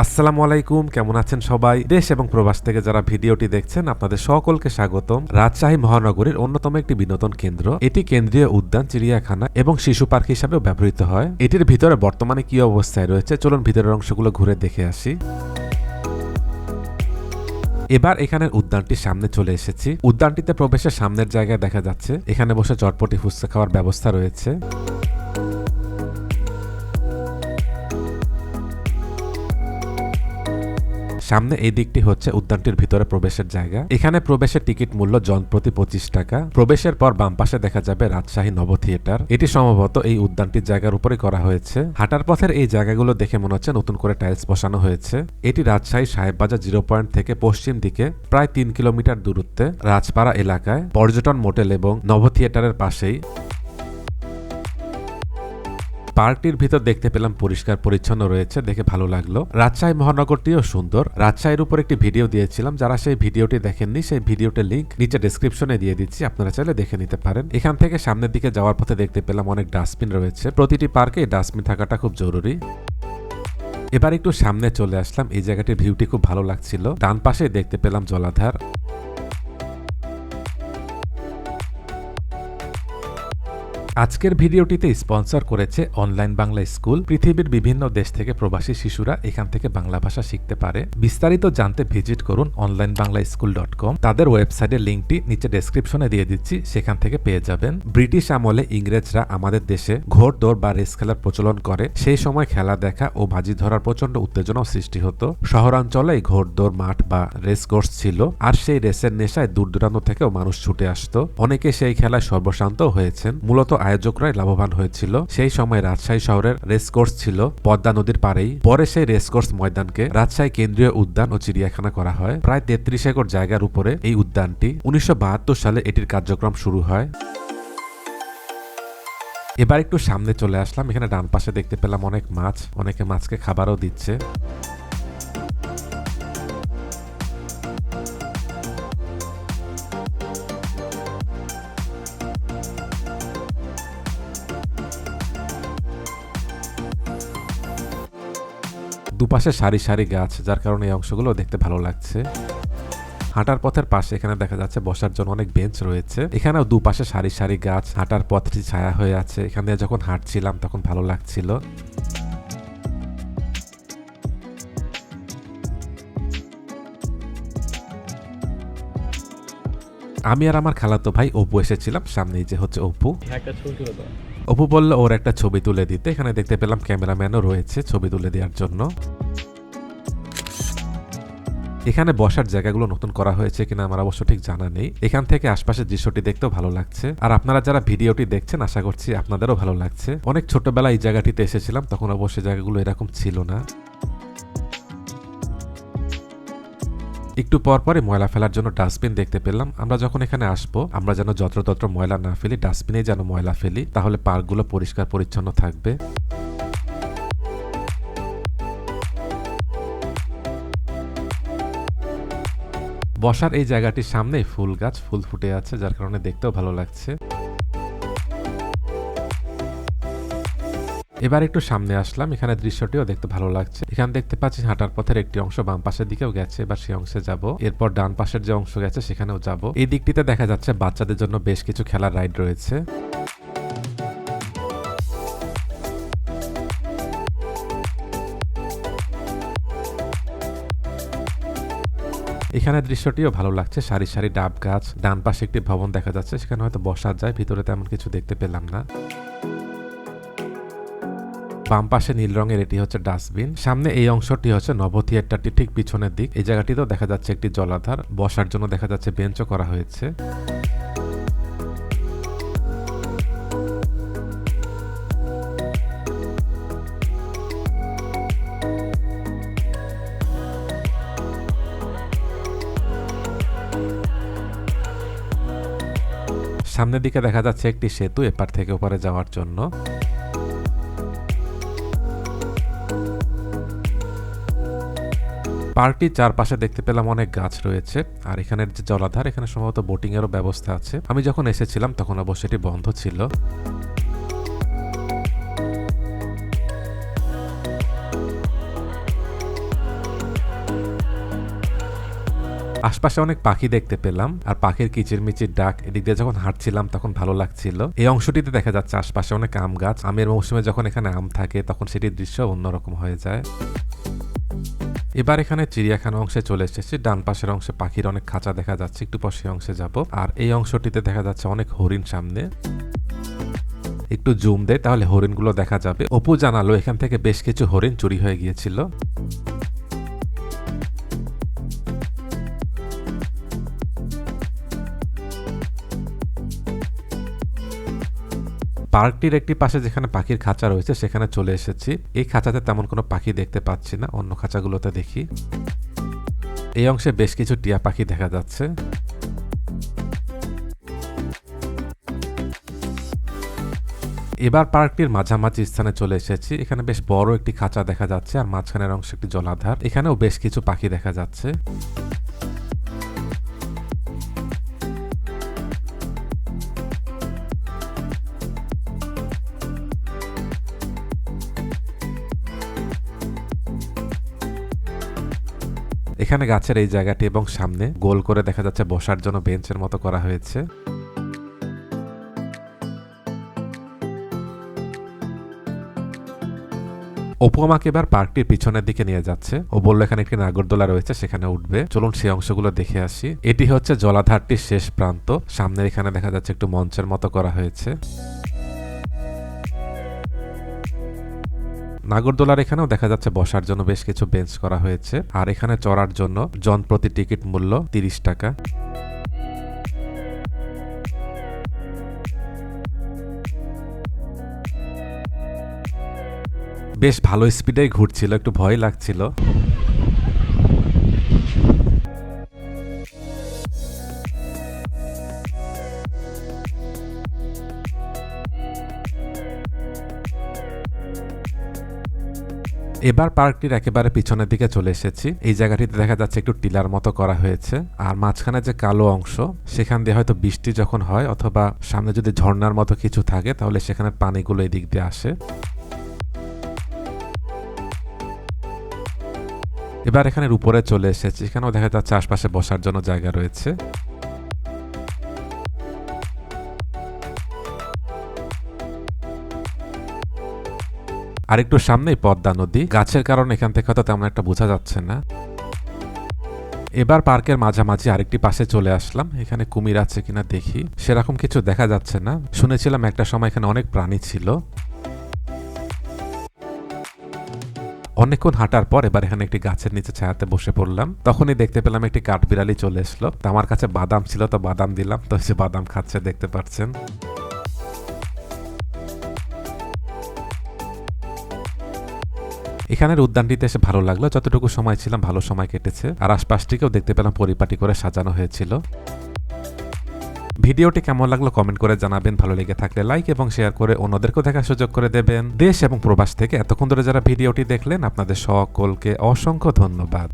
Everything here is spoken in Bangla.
আসসালামু আলাইকুম, কেমন আছেন সবাই? দেশ এবং প্রবাস থেকে যারা ভিডিওটি দেখছেন, আপনাদের সকলকে স্বাগতম। রাজশাহী মহানগরীর অন্যতম একটি বিনোদন কেন্দ্র। এটি কেন্দ্রীয় উদ্যান, চিড়িয়াখানা এবং শিশু পার্ক হিসাবেও ব্যবহৃত হয়। এটির ভিতরে বর্তমানে কি অবস্থায় রয়েছে, চলুন ভিতরের অংশগুলো ঘুরে দেখে আসি। এবার এখানের উদ্যানটির সামনে চলে এসেছি। উদ্যানটিতে প্রবেশের সামনের জায়গায় দেখা যাচ্ছে, এখানে বসে চটপটি ফুচকা খাওয়ার ব্যবস্থা রয়েছে। সামনে এই দিকটি হচ্ছে উদ্যানটির ভিতরে প্রবেশের জায়গা। এখানে প্রবেশের টিকিট মূল্য জন প্রতি পঁচিশ টাকা। প্রবেশের পর বাম পাশে দেখা যাবে রাজশাহী নব থিয়েটার। এটি সম্ভবত এই উদ্যানটির জায়গার উপরে করা হয়েছে। হাঁটার পথের এই জায়গাগুলো দেখে মনে হচ্ছে নতুন করে টাইলস বসানো হয়েছে। এটি রাজশাহী সাহেববাজার জিরো পয়েন্ট থেকে পশ্চিম দিকে, প্রায় তিন কিলোমিটার দূরত্বে, রাজপাড়া এলাকায়। পর্যটন মোটেল এবং নব থিয়েটারের পাশেই। পার্কটির ভিতর দেখতে পেলাম পরিষ্কার পরিচ্ছন্ন রয়েছে, দেখে ভালো লাগল। রাজশাহী মহানগরটিও সুন্দর। রাজশাহীর উপর একটি ভিডিও দিয়েছিলাম, যারা সেই ভিডিওটি দেখেননি, সেই ভিডিওটির লিঙ্ক নিচে ডিসক্রিপশনে দিয়ে দিচ্ছি, আপনারা চাইলে দেখে নিতে পারেন। এখান থেকে সামনের দিকে যাওয়ার পথে দেখতে পেলাম অনেক ডাস্টবিন রয়েছে। প্রতিটি পার্কে ডাস্টবিন থাকাটা খুব জরুরি। এবার একটু সামনে চলে আসলাম, এই জায়গাটির ভিউটি খুব ভালো লাগছিল। ডান পাশে দেখতে পেলাম জলাধার। আজকের ভিডিওটিতে স্পন্সর করেছে অনলাইন বাংলা স্কুল। পৃথিবীর বিভিন্ন দেশ থেকে প্রবাসী শিশুরা এখান থেকে বাংলা ভাষা শিখতে পারে। বিস্তারিত জানতে ভিজিট করুন online Bangla school dot com তাদের ওয়েবসাইটের লিঙ্কটি নিচে ডেসক্রিপশনে দিয়ে দিচ্ছি, সেখান থেকে পেয়ে যাবেন। ব্রিটিশ আমলে ইংরেজরা আমাদের দেশে ঘোর দৌড় বা রেস খেলার প্রচলন করে। সেই সময় খেলা দেখা ও বাজি ধরার প্রচণ্ড উত্তেজনাও সৃষ্টি হতো। শহরাঞ্চলে ঘোর দৌড়, মাঠ বা রেস কোর্স ছিল, আর সেই রেসের নেশায় দূর দূরান্ত থেকেও মানুষ ছুটে আসতো। অনেকে সেই খেলায় সর্বশান্তও হয়েছেন। মূলত আয়োজকরাই লাভবান হয়েছিল। সেই সময় রাজশাহী শহরের রেসকোর্স ছিল পদ্মা নদীর পাড়েই। পরে সেই রেসকোর্স ময়দানকে রাজশাহী কেন্দ্রীয় উদ্যান ও চিড়িয়াখানা করা হয়। প্রায় তেত্রিশ একর জায়গার উপরে এই উদ্যানটি উনিশশো বাহাত্তর সালে এটির কার্যক্রম শুরু হয়। এবার একটু সামনে চলে আসলাম। এখানে ডান পাশে দেখতে পেলাম অনেক মাছ, অনেকে মাছকে খাবারও দিচ্ছে। দুপাশে সারি সারি গাছ, যার কারণে এই অংশগুলো দেখতে ভালো লাগছে। হাঁটার পথের পাশে এখানে দেখা যাচ্ছে বসার জন্য অনেক বেঞ্চ রয়েছে। এখানেও দুপাশে সারি সারি গাছ, হাঁটার পথটি ছায়া হয়ে আছে। এখানে যখন হাঁটছিলাম তখন ভালো লাগছিল। আমি আর আমার খালাতো ভাই অপু এসেছিলাম সামনেই যে হচ্ছে অপু। একটা ছবি তুলে দাও। অপু বলল, ওর একটা ছবি তুলে দিতে। এখানে দেখতে পেলাম ক্যামেরাম্যানও রয়েছে ছবি তুলে দেওয়ার জন্য। এখানে বসার জায়গাগুলো নতুন করা হয়েছে কিনা আমার অবশ্য ঠিক জানা নেই। এখান থেকে আশপাশের দৃশ্যটি দেখতেও ভালো লাগছে। আর আপনারা যারা ভিডিওটি দেখছেন, আশা করছি আপনাদেরও ভালো লাগছে। অনেক ছোটবেলায় এই জায়গাটিতে এসেছিলাম, তখন অবশ্যই জায়গাগুলো এরকম ছিল না। একটু পর পরে ময়লা ফেলার জন্য ডাস্টবিন দেখতে পেলাম। আমরা যখন এখানে আসব, আমরা যেন যত্রতত্র ময়লা না ফেলি ডাস্টবিনে যেন ময়লা ফেলি, তাহলে পার্কগুলো পরিষ্কার পরিচ্ছন্ন থাকবে। বসার এই জায়গাটির সামনেই ফুল গাছ, ফুল ফুটে আছে, যার কারণে দেখতেও ভালো লাগছে। এবার একটু সামনে আসলাম, এখানে দৃশ্যটিও দেখতে ভালো লাগছে। এখানে দেখতে পাচ্ছি হাঁটার পথের একটি অংশ বাম পাশের দিকেও গেছে এবার সেই অংশে যাব। এরপর ডান পাশের যে অংশ গেছে সেখানেও যাব। এই দিকটিতে দেখা যাচ্ছে বাচ্চাদের জন্য বেশ কিছু খেলার রাইড রয়েছে। এখানে দৃশ্যটিও ভালো লাগছে, সারি সারি ডাব গাছ। ডান পাশে একটি ভবন দেখা যাচ্ছে, সেখানে হয়তো বসা যায়, ভিতরে তেমন কিছু দেখতে পেলাম না। বাম পাশে নীল রঙের এটি হচ্ছে ডাস্টবিন। সামনে এই অংশটি হচ্ছে নব থিয়েটারটি ঠিক পিছনের দিক। এই জায়গাটিতেও দেখা যাচ্ছে একটি জলাধার। বসার জন্য দেখা যাচ্ছে বেঞ্চও করা হয়েছে। সামনের দিকে দেখা যাচ্ছে একটি সেতু এপার থেকে ওপারে যাওয়ার জন্য। পার্কটি চারপাশে দেখতে পেলাম অনেক গাছ রয়েছে, আর এখানের যে জলাধার, এখানে সম্ভবত বোটিং এরও ব্যবস্থা আছে। আমি যখন এসেছিলাম, তখন অবশ্যই এটি বন্ধ ছিল। আশপাশে অনেক পাখি দেখতে পেলাম, আর পাখির কিচিরমিচির ডাক এদিক দিয়ে যখন হাঁটছিলাম, তখন ভালো লাগছিল। এই অংশটিতে দেখা যাচ্ছে আশপাশে অনেক আম গাছ। আমের মৌসুমে যখন এখানে আম থাকে, তখন সেটির দৃশ্য অন্যরকম হয়ে যায়। এবার এখানে চিড়িয়াখানা অংশে চলে এসেছি। ডান পাশের অংশে পাখির অনেক খাঁচা দেখা যাচ্ছে। একটু পর সেই অংশে যাব। আর এই অংশটিতে দেখা যাচ্ছে অনেক হরিণ সামনে। একটু জুম দেয়, তাহলে হরিণগুলো দেখা যাবে। অপু জানালো, এখান থেকে বেশ কিছু হরিণ চুরি হয়ে গিয়েছিল। পার্কটির একটি পাশে যেখানে পাখির খাঁচা রয়েছে, সেখানে চলে এসেছি। এই খাঁচাতে তেমন কোনো পাখি দেখতে পাচ্ছি না, অন্য খাঁচাগুলোতে দেখি। এই অংশে বেশ কিছু টিয়া পাখি দেখা যাচ্ছে। এবার পার্কটির মাঝামাঝি স্থানে চলে এসেছি। এখানে বেশ বড় একটি খাঁচা দেখা যাচ্ছে, আর মাঝখানের অংশে একটি জলাধার। এখানেও বেশ কিছু পাখি দেখা যাচ্ছে। এখানে গাছের এই জায়গাটি এবং সামনে গোল করে দেখা যাচ্ছে বসার জন্য বেঞ্চের মতো করা হয়েছে। অপু আমাকে এবার পার্কটির পিছনের দিকে নিয়ে যাচ্ছে ও বলল, এখানে একটি নাগরদোলা রয়েছে, সেখানে উঠবে। চলুন সেই অংশগুলো দেখে আসি। এটি হচ্ছে জলাধারটির শেষ প্রান্ত। সামনে এখানে দেখা যাচ্ছে একটু মঞ্চের মতো করা হয়েছে। নাগরদোলার এখানেও দেখা যাচ্ছে বসার জন্য বেশ কিছু বেঞ্চ করা হয়েছে। আর এখানে চড়ার জন্য জন প্রতি টিকিট মূল্য তিরিশ টাকা। বেশ ভালো স্পিডেই ঘুরছিল, একটু ভয় লাগছিল। এবার পার্কটির একেবারে পিছনের দিকে চলে এসেছি। এই জায়গাটিতে দেখা যাচ্ছে একটু টিলার মতো করা হয়েছে। আর মাঝখানে যে কালো অংশ, সেখান দিয়ে হয়তো বৃষ্টি যখন হয় অথবা সামনে যদি ঝর্ণার মতো কিছু থাকে, তাহলে সেখানে পানিগুলো এই দিক দিয়ে আসে। এবার এখানের উপরে চলে এসেছি। এখানেও দেখা যাচ্ছে আশপাশে বসার জন্য জায়গা রয়েছে। আর একটু সামনেই পদ্মা নদী। গাছের কারণে এখান থেকে হয়তো তেমন একটা বোঝা যাচ্ছে না। এবার পার্কের মাঝামাঝি আরেকটি পাশে চলে আসলাম। এখানে কুমির আছে কিনা দেখি। সেরকম কিছু দেখা যাচ্ছে না। শুনেছিলাম একটা সময় এখানে অনেক প্রাণী ছিল। অনেকক্ষণ হাঁটার পর এবার এখানে একটি গাছের নিচে ছায়াতে বসে পড়লাম। তখনই দেখতে পেলাম একটি কাঠবিড়ালি চলে এসলো। তো আমার কাছে বাদাম ছিল, তো বাদাম দিলাম। তো সে বাদাম খাচ্ছে, দেখতে পাচ্ছেন। এখানের উদ্যানটিতে এসে ভালো লাগল। যতটুকু সময় ছিলাম, ভালো সময় কেটেছে। আর আশপাশটিকেও দেখতে পেলাম, পরিপাটি করে সাজানো হয়েছিল। ভিডিওটি কেমন লাগল কমেন্ট করে জানাবেন। ভালো লেগে থাকলে লাইক এবং শেয়ার করে অন্যদেরকেও দেখার সুযোগ করে দেবেন। দেশ এবং প্রবাস থেকে এতক্ষণ ধরে যারা ভিডিওটি দেখলেন, আপনাদের সকলকে অসংখ্য ধন্যবাদ।